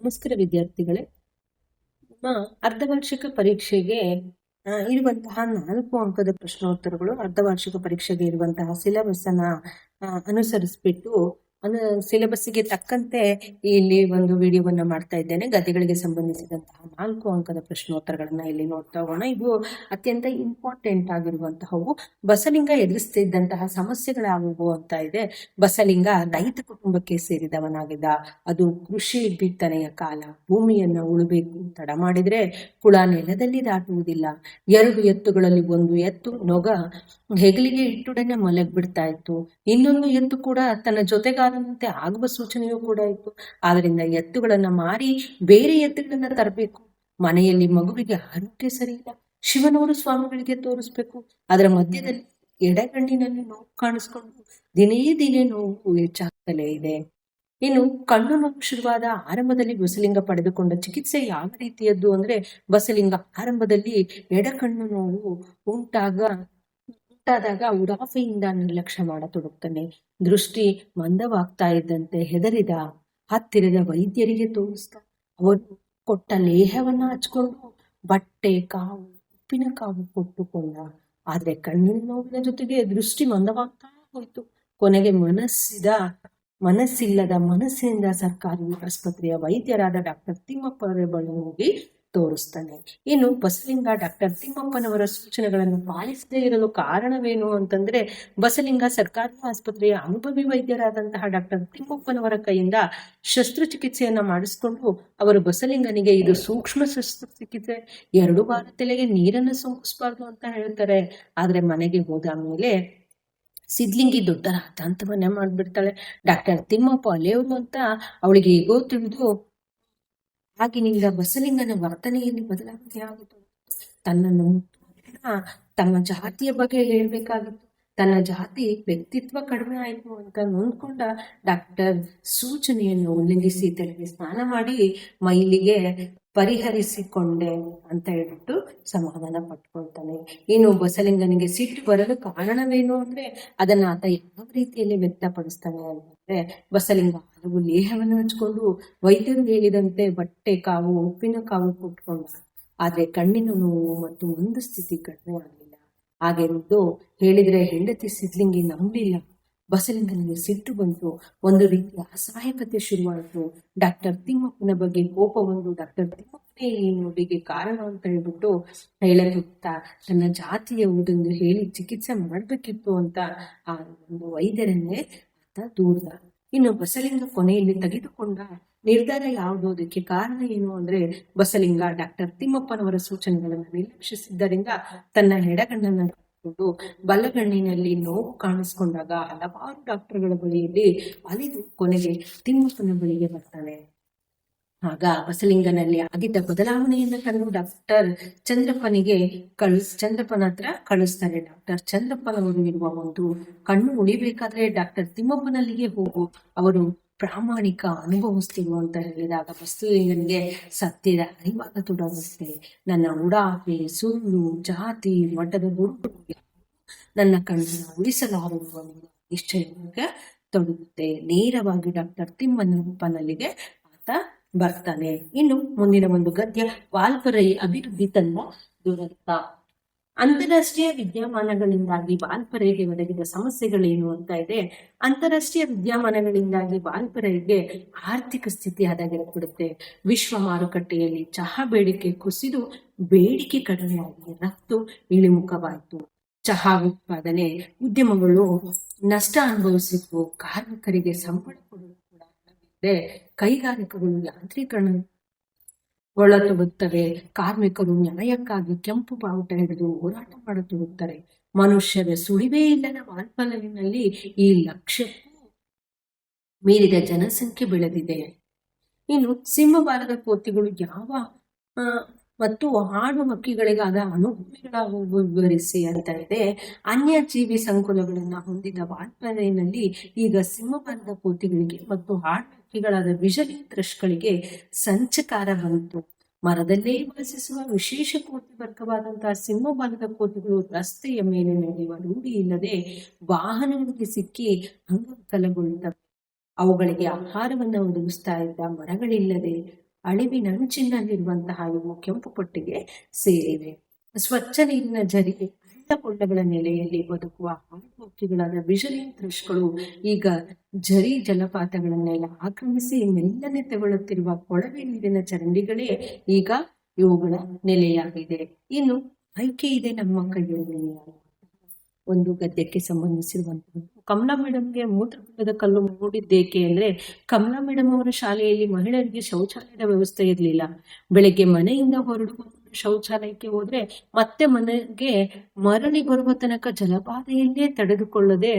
ನಮಸ್ಕಾರ ವಿದ್ಯಾರ್ಥಿಗಳೇ. ನಿಮ್ಮ ಅರ್ಧವಾರ್ಷಿಕ ಪರೀಕ್ಷೆಗೆ ಇರುವಂತಹ ನಾಲ್ಕು ಅಂಕದ ಪ್ರಶ್ನೋತ್ತರಗಳು ಅರ್ಧವಾರ್ಷಿಕ ಪರೀಕ್ಷೆಗೆ ಇರುವಂತಹ ಸಿಲೆಬಸ್ ಅನ್ನ ಅನುಸರಿಸ್ಬಿಟ್ಟು ಅನು ಸಿಲೆಬಸ್ಸಿಗೆ ತಕ್ಕಂತೆ ಇಲ್ಲಿ ಒಂದು ವಿಡಿಯೋವನ್ನ ಮಾಡ್ತಾ ಇದ್ದೇನೆ. ಗದ್ದೆಗಳಿಗೆ ಸಂಬಂಧಿಸಿದಂತಹ ನಾಲ್ಕು ಅಂಕದ ಪ್ರಶ್ನೋತ್ತರಗಳನ್ನ ಇಲ್ಲಿ ನೋಡ್ತಾ ಹೋಗೋಣ. ಇವು ಅತ್ಯಂತ ಇಂಪಾರ್ಟೆಂಟ್ ಆಗಿರುವಂತಹವು. ಬಸಲಿಂಗ ಎದುರಿಸ್ತಿದ್ದಂತಹ ಸಮಸ್ಯೆಗಳಾಗುವು ಅಂತ ಇದೆ. ಬಸಲಿಂಗ ರೈತ ಕುಟುಂಬಕ್ಕೆ ಸೇರಿದವನಾಗಿದ್ದ. ಅದು ಕೃಷಿ ಬಿತ್ತನೆಯ ಕಾಲ. ಭೂಮಿಯನ್ನ ಉಳಬೇಕು ತಡ ಮಾಡಿದ್ರೆ ಕುಳ ನೆಲದಲ್ಲಿ ದಾಟುವುದಿಲ್ಲ. ಎರಡು ಎತ್ತುಗಳಲ್ಲಿ ಒಂದು ಎತ್ತು ನೊಗ ಹೆಗಲಿಗೆ ಇಟ್ಟುಡನೆ ಮಲಗ್ ಬಿಡ್ತಾ ಇತ್ತು. ಇನ್ನೊಂದು ಎತ್ತು ಕೂಡ ತನ್ನ ಜೊತೆಗಾರನಂತೆ ಆಗುವ ಸೂಚನೆಯೂ ಕೂಡ ಇತ್ತು. ಆದ್ರಿಂದ ಎತ್ತುಗಳನ್ನ ಮಾರಿ ಬೇರೆ ಎತ್ತುಗಳನ್ನ ತರಬೇಕು. ಮನೆಯಲ್ಲಿ ಮಗುವಿಗೆ ಆರೋಗ್ಯ ಸರಿ ಇಲ್ಲ. ಶಿವನವರು ಸ್ವಾಮಿಗಳಿಗೆ ತೋರಿಸ್ಬೇಕು. ಅದರ ಮಧ್ಯದಲ್ಲಿ ಎಡಗಣ್ಣಿನಲ್ಲಿ ನೋವು ಕಾಣಿಸ್ಕೊಂಡು ದಿನೇ ದಿನೇ ನೋವು ಹೆಚ್ಚಾಗ್ತಲೇ ಇದೆ. ಇನ್ನು ಕಣ್ಣು ನೋವು ಶುರುವಾದ ಆರಂಭದಲ್ಲಿ ಬಸಲಿಂಗ ಪಡೆದುಕೊಂಡ ಚಿಕಿತ್ಸೆ ಯಾವ ರೀತಿಯದ್ದು ಅಂದ್ರೆ ಬಸಲಿಂಗ ಆರಂಭದಲ್ಲಿ ಎಡಕಣ್ಣು ನೋವು ಉಂಟಾಗ ಉಂಟಾದಾಗ ಉಡಾಫೆಯಿಂದ ನಿರ್ಲಕ್ಷ್ಯ ಮಾಡತೊಡಗ್ತಾನೆ ದೃಷ್ಟಿ ಮಂದವಾಗ್ತಾ ಇದ್ದಂತೆ ಹೆದರಿದ ಹತ್ತಿರದ ವೈದ್ಯರಿಗೆ ತೋರಿಸ್ದ. ಅವರು ಕೊಟ್ಟ ಲೇಹವನ್ನ ಹಚ್ಕೊಂಡು ಬಟ್ಟೆ, ಕಾವು, ಉಪ್ಪಿನ ಕಾವು ಕೊಟ್ಟುಕೊಂಡ. ಆದ್ರೆ ಕಣ್ಣಿನ ನೋವಿನ ಜೊತೆಗೆ ದೃಷ್ಟಿ ಮಂದವಾಗ್ತಾ ಹೋಯ್ತು. ಕೊನೆಗೆ ಮನಸ್ಸಿದ, ಮನಸ್ಸಿಲ್ಲದ ಮನಸ್ಸಿನಿಂದ ಸರ್ಕಾರಿ ಆಸ್ಪತ್ರೆಯ ವೈದ್ಯರಾದ ಡಾಕ್ಟರ್ ತಿಮ್ಮಪ್ಪ ಅವರ ಬಳಿ ಹೋಗಿ ತೋರಿಸ್ತಾನೆ. ಇನ್ನು ಬಸಲಿಂಗ ಡಾಕ್ಟರ್ ತಿಮ್ಮಪ್ಪನವರ ಸೂಚನೆಗಳನ್ನು ಪಾಲಿಸದೇ ಇರಲು ಕಾರಣವೇನು ಅಂತಂದ್ರೆ, ಬಸಲಿಂಗ ಸರ್ಕಾರಿ ಆಸ್ಪತ್ರೆಯ ಅನುಭವಿ ವೈದ್ಯರಾದಂತಹ ಡಾಕ್ಟರ್ ತಿಮ್ಮಪ್ಪನವರ ಕೈಯಿಂದ ಶಸ್ತ್ರಚಿಕಿತ್ಸೆಯನ್ನ ಮಾಡಿಸ್ಕೊಂಡು ಅವರು ಬಸಲಿಂಗನಿಗೆ ಇದು ಸೂಕ್ಷ್ಮ ಶಸ್ತ್ರಚಿಕಿತ್ಸೆ, ಎರಡು ವಾರ ತಲೆಗೆ ನೀರನ್ನು ಸೋಂಕಿಸಬಾರ್ದು ಅಂತ ಹೇಳ್ತಾರೆ. ಆದ್ರೆ ಮನೆಗೆ ಹೋದ ಮೇಲೆ ಸಿದ್ಲಿಂಗಿ ದೊಡ್ಡ ರಾತಾಂತವನ್ನೇ ಮಾಡಿಬಿಡ್ತಾಳೆ. ಡಾಕ್ಟರ್ ತಿಮ್ಮಪ್ಪ ಅಲೆಯವರು ಅಂತ ಅವಳಿಗೆ ಹೇಗೋ ತಿಳಿದು ಆಗಿನಿಂದ ಬಸಲಿಂಗನ ವರ್ತನೆಯಲ್ಲಿ ಬದಲಾವಣೆ ಆಗಿತ್ತು? ತನ್ನನ್ನು ತನ್ನ ಜಾತಿಯ ಬಗ್ಗೆ ಹೇಳಬೇಕಾಗಿತ್ತು. ತನ್ನ ಜಾತಿ ವ್ಯಕ್ತಿತ್ವ ಕಡಿಮೆ ಆಯಿತು ಅಂತ ನೊಂದ್ಕೊಂಡ ಡಾಕ್ಟರ್ ಸೂಚನೆಯನ್ನು ಉಲ್ಲಂಘಿಸಿ ತಲೆಗೆ ಸ್ನಾನ ಮಾಡಿ ಮೈಲಿಗೆ ಪರಿಹರಿಸಿಕೊಂಡೆ ಅಂತ ಹೇಳ್ಬಿಟ್ಟು ಸಮಾಧಾನ ಪಟ್ಕೊಳ್ತಾನೆ. ಇನ್ನು ಬಸಲಿಂಗನಿಗೆ ಸಿಟ್ಟು ಬರಲು ಕಾರಣವೇನು ಅಂದ್ರೆ ಅದನ್ನ ಆತ ಯಾವ ರೀತಿಯಲ್ಲಿ ವ್ಯಕ್ತಪಡಿಸ್ತಾನೆ ಅಂತಂದ್ರೆ ಬಸಲಿಂಗ ಹಲವು ಲೇಹವನ್ನು ಹಚ್ಕೊಂಡು ವೈದ್ಯರು ಹೇಳಿದಂತೆ ಬಟ್ಟೆ ಕಾವು, ಉಪ್ಪಿನ ಕಾವು ಕೊಟ್ಕೊಂಡ ಆದ್ರೆ ಕಣ್ಣಿನ ನೋವು ಮತ್ತು ಒಂದು ಸ್ಥಿತಿ ಕಡಿಮೆ ಆಗಲಿಲ್ಲ. ಹಾಗೆಂದು ಹೇಳಿದ್ರೆ ಹೆಂಡತಿ ಸಿದ್ಲಿಂಗಿ ನಂಬಲಿಲ್ಲ ಬಸಲಿಂಗನಿಗೆ ಸಿಟ್ಟು ಬಂತು. ಒಂದು ರೀತಿಯ ಅಸಹಾಯಕತೆ ಶುರುವಾಯಿತು. ಡಾಕ್ಟರ್ ತಿಮ್ಮಪ್ಪನ ಬಗ್ಗೆ ಕೋಪ ಬಂದು ಡಾಕ್ಟರ್ ತಿಮ್ಮಪ್ಪನೇ ಈ ನೋವಿಗೆ ಕಾರಣ ಅಂತ ಹೇಳ್ಬಿಟ್ಟು ಹೇಳಲಿತ್ತ ತನ್ನ ಜಾತಿಯ ಊಟೆಂದು ಹೇಳಿ ಚಿಕಿತ್ಸೆ ಮಾಡಬೇಕಿತ್ತು ಅಂತ ಆ ಒಂದು ವೈದ್ಯರನ್ನೇ ದೂರ್ದ. ಇನ್ನು ಬಸಲಿಂಗ ಕೊನೆಯಲ್ಲಿ ತೆಗೆದುಕೊಂಡ ನಿರ್ಧಾರ ಯಾವುದು ಅದಕ್ಕೆ ಕಾರಣ ಏನು ಅಂದ್ರೆ ಬಸಲಿಂಗ ಡಾಕ್ಟರ್ ತಿಮ್ಮಪ್ಪನವರ ಸೂಚನೆಗಳನ್ನು ನಿರ್ಲಕ್ಷಿಸಿದ್ದರಿಂದ ತನ್ನ ಹೆಡಗಣ್ಣನ ಬಲಗಣ್ಣಿನಲ್ಲಿ ನೋವು ಕಾಣಿಸ್ಕೊಂಡಾಗ ಹಲವಾರು ಡಾಕ್ಟರ್ಗಳ ಬಳಿಯಲ್ಲಿ ಅಲಿದು ಕೊನೆಗೆ ತಿಮ್ಮಪ್ಪನ ಬಳಿಗೆ ಬರ್ತಾನೆ. ಆಗ ಹೊಸಲಿಂಗನಲ್ಲಿ ಆಗಿದ್ದ ಬದಲಾವಣೆಯನ್ನ ಕಂಡು ಡಾಕ್ಟರ್ ಚಂದ್ರಪ್ಪನಿಗೆ ಕಳಿಸ್, ಚಂದ್ರಪ್ಪನ ಹತ್ರ ಕಳಿಸ್ತಾರೆ ಡಾಕ್ಟರ್ ಚಂದ್ರಪ್ಪನವರು ಇರುವ ಒಂದು ಕಣ್ಣು ಉಳಿಬೇಕಾದ್ರೆ ಡಾಕ್ಟರ್ ತಿಮ್ಮಪ್ಪನಲ್ಲಿಗೆ ಹೋಗು. ಅವರು ಪ್ರಾಮಾಣಿಕ ಅನುಭವಿಸ್ತಿರು ಅಂತ ಹೇಳಿದಾಗ ಬಸಲಿಂಗನಿಗೆ ಸತ್ಯದ ಅರಿವಾಗ ತೊಡಗುತ್ತೆ. ನನ್ನ ಉಡಾಫೆ, ಸುಳ್ಳು, ಜಾತಿ ಮಠದ ಗುರುಗಳು ನನ್ನ ಕಣ್ಣನ್ನು ಉಳಿಸಲಾರುವ ನಿಶ್ಚಯವಾಗ ತೊಡಗುತ್ತೆ. ನೇರವಾಗಿ ಡಾಕ್ಟರ್ ತಿಮ್ಮನಪ್ಪನಲ್ಲಿಗೆ ಆತ ಬರ್ತಾನೆ. ಇನ್ನು ಮುಂದಿನ ಒಂದು ಗದ್ಯ, ವಾಲ್ಪರೈ ಅಭಿವೃದ್ಧಿ ತನ್ನ ದುರಂತ ಅಂತಾರಾಷ್ಟ್ರೀಯ ವಿದ್ಯಮಾನಗಳಿಂದಾಗಿ ವಾಲ್ಪರೆಗೆ ಒದಗಿದ ಸಮಸ್ಯೆಗಳೇನು ಅಂತ ಇದೆ. ಅಂತಾರಾಷ್ಟ್ರೀಯ ವಿದ್ಯಮಾನಗಳಿಂದಾಗಿ ವಾಲ್ಪರೈಗೆ ಆರ್ಥಿಕ ಸ್ಥಿತಿ ಹದಗೆಡುತ್ತೆ ವಿಶ್ವ ಮಾರುಕಟ್ಟೆಯಲ್ಲಿ ಚಹಾ ಬೇಡಿಕೆ ಕುಸಿದು ಬೇಡಿಕೆ ಕಡಿಮೆಯಾಗಿ ರಫ್ತು ಇಳಿಮುಖವಾಯಿತು. ಚಹಾ ಉತ್ಪಾದನೆ ಉದ್ಯಮಗಳು ನಷ್ಟ ಅನುಭವಿಸಿದ್ವು ಕಾರ್ಮಿಕರಿಗೆ ಸಂಬಳ ಕೊಡಲು ಹಣವಿಲ್ಲದೆ ಕೈಗಾರಿಕೆಗಳು ಯಾಂತ್ರೀಕರಣ ಒಳತೊಡುತ್ತವೆ ಕಾರ್ಮಿಕರು ನ್ಯಾಯಕ್ಕಾಗಿ ಕೆಂಪು ಬಾವುಟ ಹಿಡಿದು ಹೋರಾಟ ಮಾಡತೊಡುತ್ತಾರೆ ಮನುಷ್ಯರ ಸುಳಿವೇ ಇಲ್ಲದ ವಾಲ್ಪಲವಿನಲ್ಲಿ ಈ ಲಕ್ಷ ಮೀರಿದ ಜನಸಂಖ್ಯೆ ಬೆಳೆದಿದೆ. ಇನ್ನು ಸಿಂಹವಾರದ ಕೋತಿಗಳು ಯಾವ ಮತ್ತು ಹಾಡು ಮಕ್ಕಿಗಳಿಗಾದ ಅನುಭವಿಗಳ ವಿವರಿಸಿ ಅಂತ ಇದೆ. ಅನ್ಯ ಜೀವಿ ಸಂಕುಲಗಳನ್ನ ಹೊಂದಿದ ವಾಲ್ಪರೆಯಲ್ಲಿ ಈಗ ಸಿಂಹವಾರದ ಕೋತಿಗಳಿಗೆ ಮತ್ತು ಹಾಡು ತ್ರಶ್ಗಳಿಗೆ ಸಂಚಕಾರ ಬಂತು ಮರದಲ್ಲೇ ವಾಸಿಸುವ ವಿಶೇಷ ಕೋತಿ ವರ್ಗವಾದಂತಹ ಸಿಂಹಬಾಲದ ಕೋತಿಗಳು ರಸ್ತೆಯ ಮೇಲೆ ನಡೆಯುವ ರೂಢಿ ಇಲ್ಲದೆ ವಾಹನಗಳಿಗೆ ಸಿಕ್ಕಿ ಅಂಗವಿಕಲಗೊಳ್ಳುತ್ತವೆ. ಅವುಗಳಿಗೆ ಆಹಾರವನ್ನು ಒದಗಿಸ್ತಾ ಇದ್ದ ಮರಗಳಿಲ್ಲದೆ ಅಳಿವಿನಂಚಿನಲ್ಲಿರುವಂತಹ ಇವು ಕೆಂಪು ಪಟ್ಟಿಗೆ ಸೇರಿವೆ. ಸ್ವಚ್ಛ ನೀರಿನ ಜರಿಗೆ ಕೊಳ್ಳಗಳ ನೆಲೆಯಲ್ಲಿ ಬದುಕುವ ಹಾಡುಹಕ್ಕಿಗಳಾದ ವಿಜಲಿನ್ ಥ್ರಶ್ಗಳು ಈಗ ಝರಿ ಜಲಪಾತಗಳನ್ನೆಲ್ಲ ಆಕ್ರಮಿಸಿ ಮೆಲ್ಲನೆ ತೆಗೊಳ್ಳುತ್ತಿರುವ ಕೊಳವೆ ನೀರಿನ ಚರಂಡಿಗಳೇ ಈಗ ಇವುಗಳ ನೆಲೆಯಾಗಿದೆ. ಇನ್ನು ಆಯ್ಕೆ ಇದೆ ನಮ್ಮ ಕೈಯಲ್ಲಿ. ಒಂದು ಗದ್ಯಕ್ಕೆ ಸಂಬಂಧಿಸಿರುವಂತಹ ಕಮಲಾ ಮೇಡಮ್ಗೆ ಮೂತ್ರಪಿಂಡದ ಕಲ್ಲು ಮೂಡಿದ್ದೇಕೆ ಅಂದ್ರೆ ಕಮಲಾ ಮೇಡಮ್ ಅವರ ಶಾಲೆಯಲ್ಲಿ ಮಹಿಳೆಯರಿಗೆ ಶೌಚಾಲಯದ ವ್ಯವಸ್ಥೆ ಇರಲಿಲ್ಲ. ಬೆಳಗ್ಗೆ ಮನೆಯಿಂದ ಹೊರಡುವ ಶೌಚಾಲಯಕ್ಕೆ ಹೋದ್ರೆ ಮತ್ತೆ ಮನೆಗೆ ಮರಳಿ ಬರುವ ತನಕ ಜಲಪಾತೆಯನ್ನೇ ತಡೆದುಕೊಳ್ಳದೆ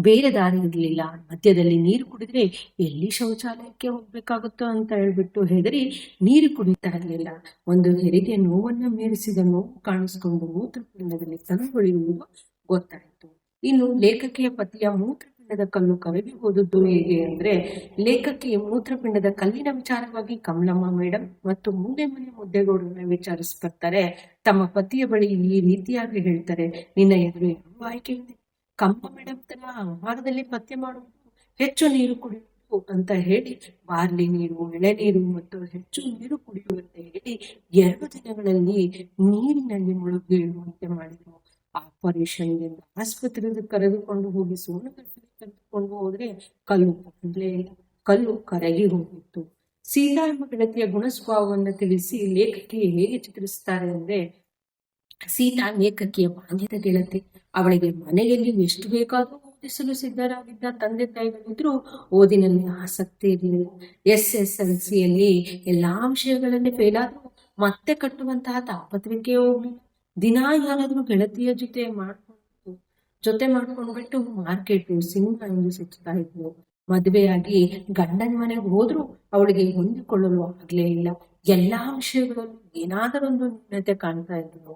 ಬೇರೆ ದಾರಿ ಇರಲಿಲ್ಲ. ಮಧ್ಯದಲ್ಲಿ ನೀರು ಕುಡಿದ್ರೆ ಎಲ್ಲಿ ಶೌಚಾಲಯಕ್ಕೆ ಹೋಗ್ಬೇಕಾಗುತ್ತೋ ಅಂತ ಹೇಳ್ಬಿಟ್ಟು ಹೆದರಿ ನೀರು ಕುಡಿತಾ ಇರಲಿಲ್ಲ. ಒಂದು ಹೆರಿಗೆ ನೋವನ್ನ ಮೀರಿಸಿದ ನೋವು ಕಾಣಿಸ್ಕೊಂಡು ಮೂತ್ರಪಿಂಡದಲ್ಲಿ ಕಲ್ಲುಗಳಿರುವುದು ಗೊತ್ತಾಯಿತು. ಇನ್ನು ಲೇಖಕಿಯ ಪತಿಯ ಮೂತ್ರಪಿಂಡದ ಕಲ್ಲು ಕವಿಗೆ ಹೋದದ್ದು ಹೇಗೆ ಅಂದ್ರೆ ಲೇಖಕಿ ಮೂತ್ರಪಿಂಡದ ಕಲ್ಲಿನ ವಿಚಾರವಾಗಿ ಕಮಲಮ್ಮ ಮೇಡಮ್ ಮತ್ತು ಮುಂದೆ ಮನೆ ಮುದ್ದೆಗೌಡರನ್ನ ವಿಚಾರಿಸ್ಬರ್ತಾರೆ. ತಮ್ಮ ಪತಿಯ ಬಳಿ ಈ ರೀತಿಯಾಗಿ ಹೇಳ್ತಾರೆ, ನಿನ್ನ ಎದುರು ಯಾವ ಆಯ್ಕೆ ಇದೆ. ಕಮ್ಮ ಮೇಡಮ್ ತರ ಆಹಾರದಲ್ಲಿ ಪತ್ತೆ ಮಾಡುವುದು, ಹೆಚ್ಚು ನೀರು ಕುಡಿಯುವುದು ಅಂತ ಹೇಳಿ, ಬಾರ್ಲಿ ನೀರು ಎಳೆನೀರು ಮತ್ತು ಹೆಚ್ಚು ನೀರು ಕುಡಿಯುವಂತೆ ಹೇಳಿ ಎರಡು ದಿನಗಳಲ್ಲಿ ನೀರಿನಲ್ಲಿ ಮುಳುಗಿ ಮಾಡಿದ್ರು. ಆಪರೇಷನ್ ಆಸ್ಪತ್ರೆಗೆ ಕರೆದುಕೊಂಡು ಹೋಗಿ ಸೋನಗಟ್ಟಿಗೆ ಕರೆದುಕೊಂಡು ಹೋದ್ರೆ ಕಲ್ಲು ಇಲ್ಲ ಕಲ್ಲು ಕರಗಿ ಹೋಗಿತ್ತು. ಸೀತಾ ಎಂಬ ಗೆಳತಿಯ ಗುಣ ಸ್ವಭಾವವನ್ನು ತಿಳಿಸಿ ಲೇಖಕಿ ಹೇಗೆ ಚಿತ್ರಿಸ್ತಾರೆ ಅಂದ್ರೆ, ಸೀತಾ ಲೇಖಕಿಯ ಮಾನ್ಯದ ಗೆಳತಿ ಅವಳಿಗೆ ಮನೆಯಲ್ಲಿ ಎಷ್ಟು ಬೇಕಾದರೂ ಓದಿಸಲು ಸಿದ್ಧರಾಗಿದ್ದ ತಂದೆ ತಾಯಿಗಳಿದ್ರು ಓದಿನಲ್ಲಿ ಆಸಕ್ತಿ ಇರಲಿಲ್ಲ. ಎಸ್ ಎಸ್ ಎಲ್ ಸಿಯಲ್ಲಿ ಎಲ್ಲಾ ವಿಷಯಗಳಲ್ಲಿ ಫೇಲ್ ಆದ್ರೂ ಮತ್ತೆ ಕಟ್ಟುವಂತಹ ತಾಪತ್ರಿಕೆ ಹೋಗ್ಲಿ ದಿನ ಯಾರಾದ್ರೂ ಗೆಳತಿಯ ಜೊತೆ ಮಾಡ್ಕೊಂಡು ಜೊತೆ ಮಾಡ್ಕೊಂಡ್ಬಿಟ್ಟು ಮಾರ್ಕೆಟ್, ಸಿನಿಮಾ ಎಂದು ಸುತ್ತಾ ಇದ್ಲು. ಮದುವೆಯಾಗಿ ಗಂಡನ ಮನೆಗೆ ಹೋದ್ರು ಅವಳಿಗೆ ಹೊಂದಿಕೊಳ್ಳಲು ಆಗ್ಲೇ ಇಲ್ಲ. ಎಲ್ಲಾ ವಿಷಯಗಳಲ್ಲೂ ಏನಾದರೊಂದು ನ್ಯೂನತೆ ಕಾಣ್ತಾ ಇದ್ರು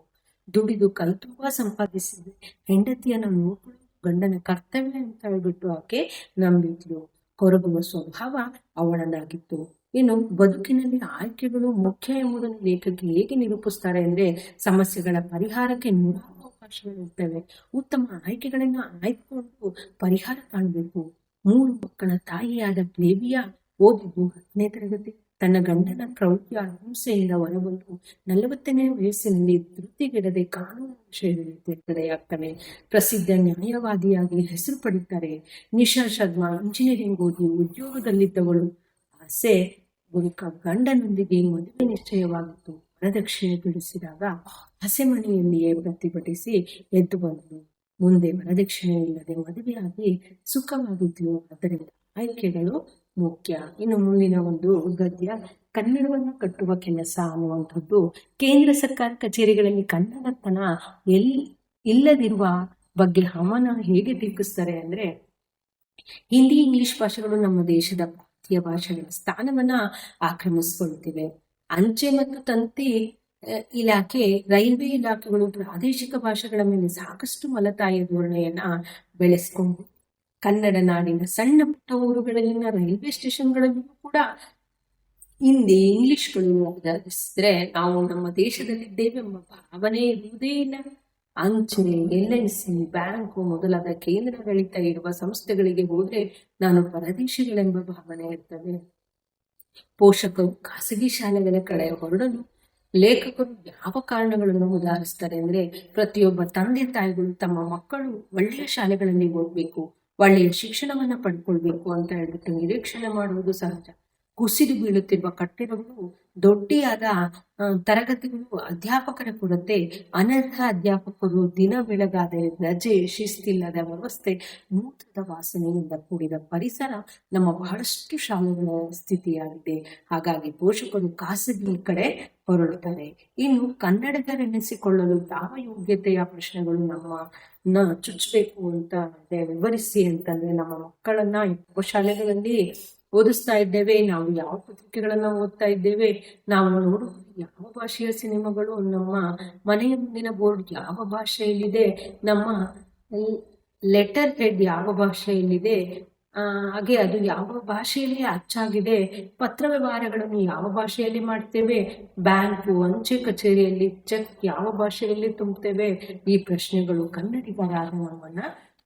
ದುಡಿದು ಕೈ ತುಂಬಾ ಸಂಪಾದಿಸಿದ್ವಿ ಹೆಂಡತಿಯನ್ನ ನೋಡ್ಕೊಳ್ಳೋದು ಗಂಡನ ಕರ್ತವ್ಯ ಅಂತ ಹೇಳ್ಬಿಟ್ಟು ಆಕೆ ನಂಬಿದ್ಲು. ಕೊರಗುವ ಸ್ವಭಾವ ಅವಳದಾಗಿತ್ತು. ಇನ್ನು ಬದುಕಿನಲ್ಲಿ ಆಯ್ಕೆಗಳು ಮುಖ್ಯ ಎಂಬುದನ್ನು ಲೇಖಕಿ ಹೇಗೆ ನಿರೂಪಿಸ್ತಾರೆ ಅಂದ್ರೆ ಸಮಸ್ಯೆಗಳ ಪರಿಹಾರಕ್ಕೆ ನೂರಾರು ಅವಕಾಶಗಳಿರ್ತವೆ ಉತ್ತಮ ಆಯ್ಕೆಗಳನ್ನು ಆಯ್ದುಕೊಂಡು ಪರಿಹಾರ ಕಾಣಬೇಕು. ಮೂರು ಮಕ್ಕಳ ತಾಯಿಯಾದ ದೇವಿಯ ಓದಿದ್ದು ಹತ್ತನೇ ತರಗತಿ. ತನ್ನ ಗಂಡನ ಕ್ರೌರ್ಯ ಹಿಂಸೆಯಿಂದ ಹೊರಬಂದು ನಲವತ್ತನೇ ವಯಸ್ಸಿನಲ್ಲಿ ತೃಪ್ತಿಗಿಡದೆ ಕಾನೂನು ವಿಷಯದಲ್ಲಿ ತೇರ್ಗಡೆಯಾಗ್ತವೆ ಪ್ರಸಿದ್ಧ ನ್ಯಾಯವಾದಿಯಾಗಿ ಹೆಸರು ಪಡೀತಾರೆ ನಿಶಾ ಶರ್ಮಾ ಇಂಜಿನಿಯರಿಂಗ್ ಓದಿ ಉದ್ಯೋಗದಲ್ಲಿದ್ದವಳು. ಆಸೆ ಬಳಿಕ ಗಂಡನೊಂದಿಗೆ ಮದುವೆ ನಿಶ್ಚಯವಾಗಿತ್ತು. ವರದಕ್ಷಿಣೆ ಬಿಡಿಸಿದಾಗ ಹಸೆಮಣೆಯಲ್ಲಿಯೇ ಪ್ರತಿಭಟಿಸಿ ಎದ್ದು ಬಂದರು ಮುಂದೆ ವರದಕ್ಷಿಣೆ ಇಲ್ಲದೆ ಮದುವೆಯಾಗಿ ಸುಖವಾಗಿದ್ಲು ಅದರಿಂದ ಆಯ್ಕೆಗಳು ಮುಖ್ಯ. ಇನ್ನು ಮುಂದಿನ ಒಂದು ಗದ್ಯ, ಕನ್ನಡವನ್ನು ಕಟ್ಟುವ ಕೆಲಸ ಅನ್ನುವಂಥದ್ದು. ಕೇಂದ್ರ ಸರ್ಕಾರ ಕಚೇರಿಗಳಲ್ಲಿ ಕನ್ನಡತನ ಎಲ್ಲಿ ಇಲ್ಲದಿರುವ ಬಗ್ಗೆ ಹಮನ ಹೇಗೆ ಟೀಕಿಸ್ತಾರೆ ಅಂದ್ರೆ, ಹಿಂದಿ, ಇಂಗ್ಲಿಷ್ ಭಾಷೆಗಳು ನಮ್ಮ ದೇಶದ ಭಾರತೀಯ ಭಾಷೆಗಳ ಸ್ಥಾನವನ್ನ ಆಕ್ರಮಿಸಿಕೊಳ್ತಿವೆ. ಅಂಚೆ ಮತ್ತು ತಂತಿ ಇಲಾಖೆ, ರೈಲ್ವೆ ಇಲಾಖೆಗಳು ಪ್ರಾದೇಶಿಕ ಭಾಷೆಗಳ ಮೇಲೆ ಸಾಕಷ್ಟು ಮಲತಾಯಿ ಧೋರಣೆಯನ್ನ ಬೆಳೆಸಿಕೊಂಡು ಕನ್ನಡ ನಾಡಿನ ಸಣ್ಣ ಪುಟ್ಟ ಊರುಗಳಲ್ಲಿನ ರೈಲ್ವೆ ಸ್ಟೇಷನ್ಗಳಲ್ಲಿಯೂ ಕೂಡ ಹಿಂದಿ, ಇಂಗ್ಲಿಷ್ಗಳು ಆಧರಿಸಿದ್ರೆ ನಾವು ನಮ್ಮ ದೇಶದಲ್ಲಿದ್ದೇವೆ ಎಂಬ ಭಾವನೆ ಇರುವುದೇ ಇಲ್ಲ. ಅಂಚೆ, ಎಲ್ ಐ ಸಿ, ಬ್ಯಾಂಕು ಮೊದಲಾದ ಕೇಂದ್ರಗಳಿತ ಇರುವ ಸಂಸ್ಥೆಗಳಿಗೆ ಹೋದ್ರೆ ನಾನು ಪರದೇಶಿಗಳೆಂಬ ಭಾವನೆ ಇರ್ತದೆ. ಪೋಷಕರು ಖಾಸಗಿ ಶಾಲೆಗಳ ಕಡೆ ಹೊರಡಲು ಲೇಖಕರು ಯಾವ ಕಾರಣಗಳನ್ನು ಉದಾಹರಿಸ್ತಾರೆ ಅಂದ್ರೆ ಪ್ರತಿಯೊಬ್ಬ ತಂದೆ ತಾಯಿಗಳು ತಮ್ಮ ಮಕ್ಕಳು ಒಳ್ಳೆಯ ಶಾಲೆಗಳಲ್ಲಿ ಓದಬೇಕು, ಒಳ್ಳೆಯ ಶಿಕ್ಷಣವನ್ನ ಪಡ್ಕೊಳ್ಬೇಕು ಅಂತ ಹೇಳ್ಬಿಟ್ಟು ನಿರೀಕ್ಷಣೆ ಮಾಡುವುದು ಸಹಜ. ಕುಸಿದು ಬೀಳುತ್ತಿರುವ ಕಟ್ಟಡಗಳು ದೊಡ್ಡಿಯಾದ ತರಗತಿಗಳು ಅಧ್ಯಾಪಕರ ಕೊರತೆ ಅನರ್ಹ ಅಧ್ಯಾಪಕರು ದಿನ ಬೆಳಗಾದ ರಜೆ ಶಿಸ್ತಿಲ್ಲದ ವ್ಯವಸ್ಥೆ ಮೂತ್ರದ ವಾಸನೆಯಿಂದ ಕೂಡಿದ ಪರಿಸರ ನಮ್ಮ ಬಹಳಷ್ಟು ಶಾಲೆಗಳ ಸ್ಥಿತಿಯಾಗಿದೆ. ಹಾಗಾಗಿ ಪೋಷಕರು ಖಾಸಗಿ ಕಡೆ ಹೊರಡುತ್ತಾರೆ. ಇನ್ನು ಕನ್ನಡದರೆನಿಸಿಕೊಳ್ಳಲು ಯಾವ ಯೋಗ್ಯತೆಯ ಪ್ರಶ್ನೆಗಳು ನಮ್ಮ, ನ ಚುಚ್ಚಬೇಕು ಅಂತ ವಿವರಿಸಿ ಅಂತಂದ್ರೆ ನಮ್ಮ ಮಕ್ಕಳನ್ನ ಶಾಲೆಗಳಲ್ಲಿ ಓದಿಸ್ತಾ ಇದ್ದೇವೆ, ನಾವು ಯಾವ ಪತ್ರಿಕೆಗಳನ್ನು ಓದ್ತಾ ಇದ್ದೇವೆ, ನಾವು ನೋಡು ಯಾವ ಭಾಷೆಯ ಸಿನಿಮಾಗಳು, ನಮ್ಮ ಮನೆಯ ಮುಂದಿನ ಬೋರ್ಡ್ ಯಾವ ಭಾಷೆಯಲ್ಲಿದೆ, ನಮ್ಮ ಲೆಟರ್ ಹೆಡ್ ಯಾವ ಭಾಷೆಯಲ್ಲಿದೆ ಹಾಗೆ ಅದು ಯಾವ ಭಾಷೆಯಲ್ಲಿ ಅಚ್ಚಾಗಿದೆ, ಪತ್ರ ವ್ಯವಹಾರಗಳನ್ನು ಯಾವ ಭಾಷೆಯಲ್ಲಿ ಮಾಡ್ತೇವೆ, ಬ್ಯಾಂಕು, ಅಂಚೆ ಕಚೇರಿಯಲ್ಲಿ ಚೆಕ್ ಯಾವ ಭಾಷೆಯಲ್ಲಿ ತುಂಬುತ್ತೇವೆ, ಈ ಪ್ರಶ್ನೆಗಳು ಕನ್ನಡಿಗರಾದ ನಮ್ಮನ್ನ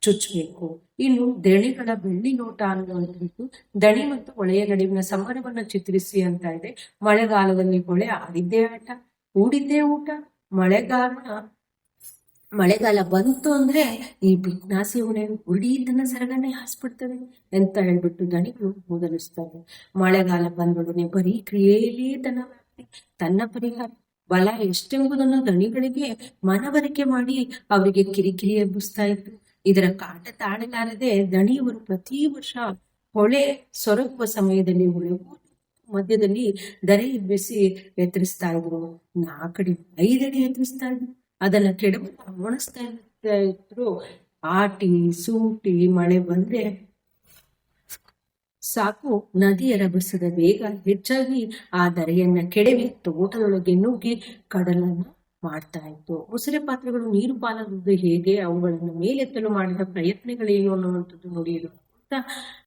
ಚುಚ್ಚಬೇಕು ಇನ್ನು ದಣಿಗಳ ಬೆಳ್ಳಿ ನೋಟ ಅನ್ನುವಂಥದ್ದು ದಣಿ ಮತ್ತು ಹೊಳೆಯ ನಡುವಿನ ಸಂಬಂಧವನ್ನು ಚಿತ್ರಿಸಿ ಅಂತ ಇದೆ. ಮಳೆಗಾಲದಲ್ಲಿ ಹೊಳೆ ಆಡಿದ್ದೇ ಆಟ, ಊಡಿದ್ದೇ ಊಟ, ಮಳೆಗಾಲ ಮಳೆಗಾಲ ಬಂತು ಅಂದ್ರೆ ಈ ಬಿಗ್ನಾಸಿ ಹೊಣೆ ಉಡಿ ಇದನ್ನ ಸರಗನ್ನೇ ಹಾಸ್ಬಿಡ್ತವೆ ಅಂತ ಹೇಳ್ಬಿಟ್ಟು ದಣಿಗಳು ಮೊದಲಿಸ್ತವೆ ಮಳೆಗಾಲ ಬಂದೊಡನೆ ಬರೀ ಕ್ರಿಯೆಯಲ್ಲಿಯೇ ತನ್ನ ತನ್ನ ಪರಿಹಾರ. ಬಲ ಎಷ್ಟೆಂಬುದನ್ನು ದಣಿಗಳಿಗೆ ಮನವರಿಕೆ ಮಾಡಿ ಅವರಿಗೆ ಕಿರಿಕಿರಿ ಎಬ್ಬಿಸ್ತಾ ಇತ್ತು ಇದರ ಕಾಟ ತಾಳಲಾರದೆ ದಣಿಯವರು ಪ್ರತಿ ವರ್ಷ ಹೊಳೆ ಸೊರಗುವ ಸಮಯದಲ್ಲಿ ಹೊಳೆ ಮಧ್ಯದಲ್ಲಿ ದರೆ ಎಬ್ಬಿಸಿ ಎತ್ತರಿಸ್ತಾ ಇದ್ರು. ನಾಲ್ಕಡಿ ಐದಡಿ ಎತ್ತರಿಸ್ತಾ ಇದ್ರು. ಅದನ್ನ ಕೆಡವು ಒಣಸ್ತಾ ಇದ್ರು. ಆಟಿ, ಸೂಟಿ, ಮಳೆ ಬಂದ್ರೆ ಸಾಕು ನದಿಯ ರಭಸದ ವೇಗ ಹೆಚ್ಚಾಗಿ ಆ ದರೆಯನ್ನ ಕೆಡವಿ ತೋಟದೊಳಗೆ ನುಗ್ಗಿ ಕಡಲನ್ನ ಮಾಡ್ತಾ ಇತ್ತು. ಉಸಿರೆ ಪಾತ್ರೆಗಳು ನೀರು ಪಾಲಾಗುವುದು ಹೇಗೆ ಅವುಗಳನ್ನು ಮೇಲೆತ್ತಲು ಮಾಡಿದ ಪ್ರಯತ್ನಗಳೇನು ಅನ್ನುವಂಥದ್ದು ನೋಡಿ ಅಂತ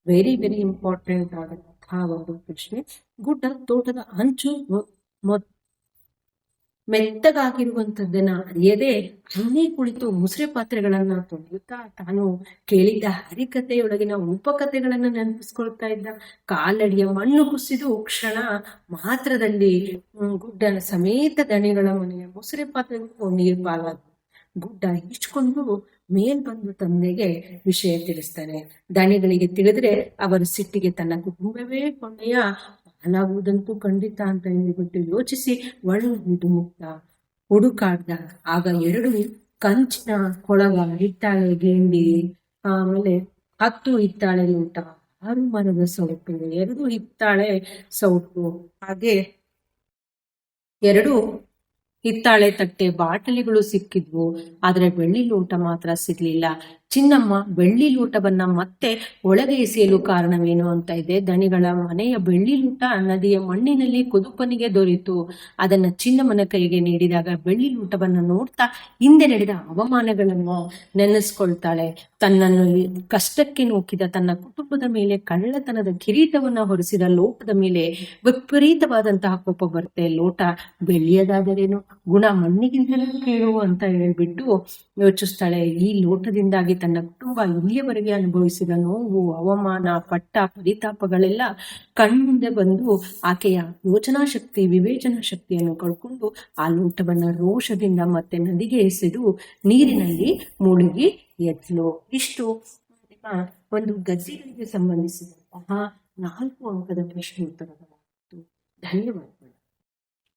ವೆರಿ ವೆರಿ ಇಂಪಾರ್ಟೆಂಟ್ ಆದಂತಹ ಒಂದು ಪ್ರಶ್ನೆ. ಗುಡ್ಡ, ತೋಟದ ಅಂಚು ಮೊತ್ ಮೆತ್ತಗಾಗಿರುವಂತದ್ದನ್ನ ಅರಿಯದೆ ಅಲ್ಲೇ ಕುಳಿತು ಮುಸುರೆ ಪಾತ್ರೆಗಳನ್ನ ತೊಳೆಯುತ್ತಾ ತಾನು ಕೇಳಿದ್ದ ಹರಿಕತೆಯೊಳಗಿನ ಉಪಕಥೆಗಳನ್ನ ನೆನಪಿಸ್ಕೊಳ್ತಾ ಇದ್ದ ಕಾಲಡಿಯ ಮಣ್ಣು ಕುಸಿದು ಕ್ಷಣ ಮಾತ್ರದಲ್ಲಿ ಗುಡ್ಡನ ಸಮೇತ ದಣಿಗಳ ಮನೆಯ ಮುಸುರೆ ಪಾತ್ರೆಗಳು ನೀರು ಪಾಲಾದ ಗುಡ್ಡ ಹಿಚ್ಕೊಂಡು ಮೇಲ್ ಬಂದು ತಂದೆಗೆ ವಿಷಯ ತಿಳಿಸ್ತಾನೆ. ದಣಿಗಳಿಗೆ ತಿಳಿದ್ರೆ ಅವರ ಸಿಟ್ಟಿಗೆ ತನ್ನ ಕುಟುಂಬವೇ ಕೊನೆಯ ಹಾಲಾಗುವುದಂತೂ ಖಂಡಿತ ಅಂತ ಹೇಳಿಬಿಟ್ಟು ಯೋಚಿಸಿ ಒಳಗಿದ್ದು ಮುಕ್ತ. ಹುಡುಕಾಡ್ದ ಆಗ ಎರಡು ಕಂಚಿನ ಕೊಳಗ ಹಿತ್ತಾಳೆ ಗೇಂಡಿ. ಆಮೇಲೆ ಹತ್ತು ಹಿತ್ತಾಳೆ ಊಟ ಆರು ಮರದ ಸೌಟು. ಎರಡು ಹಿತ್ತಾಳೆ ಸೌಟು. ಹಾಗೆ ಎರಡು ಹಿತ್ತಾಳೆ ತಟ್ಟೆ. ಬಾಟಲಿಗಳು ಸಿಕ್ಕಿದ್ವು. ಆದ್ರೆ ಬೆಳ್ಳಿ ಲೋಟ ಮಾತ್ರ ಸಿಗ್ಲಿಲ್ಲ. ಚಿನ್ನಮ್ಮ, ಬೆಳ್ಳಿ ಲೂಟವನ್ನ ಮತ್ತೆ ಒಳಗೆ ಎಸೆಯಲು ಕಾರಣವೇನು ಅಂತ ಇದೆ. ದಣಿಗಳ ಮನೆಯ ಬೆಳ್ಳಿ ಲೂಟ ನದಿಯ ಮಣ್ಣಿನಲ್ಲಿ ಕುದುಪನಿಗೆ ದೊರೆಯಿತು ಅದನ್ನ ಚಿನ್ನಮ್ಮನ ಕೈಗೆ ನೀಡಿದಾಗ ಬೆಳ್ಳಿ ಲೂಟವನ್ನ ನೋಡ್ತಾ ಹಿಂದೆ ನಡೆದ ಅವಮಾನಗಳನ್ನು ನೆನೆಸ್ಕೊಳ್ತಾಳೆ. ತನ್ನನ್ನು ಕಷ್ಟಕ್ಕೆ ನೂಕಿದ ತನ್ನ ಕುಟುಂಬದ ಮೇಲೆ ಕಳ್ಳತನದ ಕಿರೀಟವನ್ನ ಹೊರಿಸಿದ ಲೋಟದ ಮೇಲೆ ವಿಪರೀತವಾದಂತಹ ಕೋಪ ಬರುತ್ತೆ. ಲೋಟ ಬೆಳ್ಳಿಯದಾದರೇನು? ಗುಣ ಮಣ್ಣಿಗಿಂತಲೂ ಕೇಳು ಅಂತ ಹೇಳ್ಬಿಟ್ಟು ಯೋಚಿಸ್ತಾಳೆ. ಈ ಲೋಟದಿಂದಾಗಿ ತನ್ನ ಕುಟುಂಬ ಇಲ್ಲಿಯವರೆಗೆ ಅನುಭವಿಸಿದ ನೋವು ಅವಮಾನ, ಪಟ್ಟ, ಪರಿತಾಪಗಳೆಲ್ಲ ಕಣ್ಮುಂದೆ ಬಂದು ಆಕೆಯ ಯೋಚನಾ ಶಕ್ತಿ ವಿವೇಚನಾ ಶಕ್ತಿಯನ್ನು ಕಳ್ಕೊಂಡು ಆ ಲೋಟವನ್ನ ರೋಷದಿಂದ ಮತ್ತೆ ನದಿಗೆ ಎಸೆದು ನೀರಿನಲ್ಲಿ ಮುಳುಗಿ ಎದ್ಲು. ಇಷ್ಟು ಒಂದು ಗದ್ದೆಗಳಿಗೆ ಸಂಬಂಧಿಸಿದಂತಹ ನಾಲ್ಕು ಅಂಕದ ಪ್ರಶ್ನೆ ಧನ್ಯವಾದ.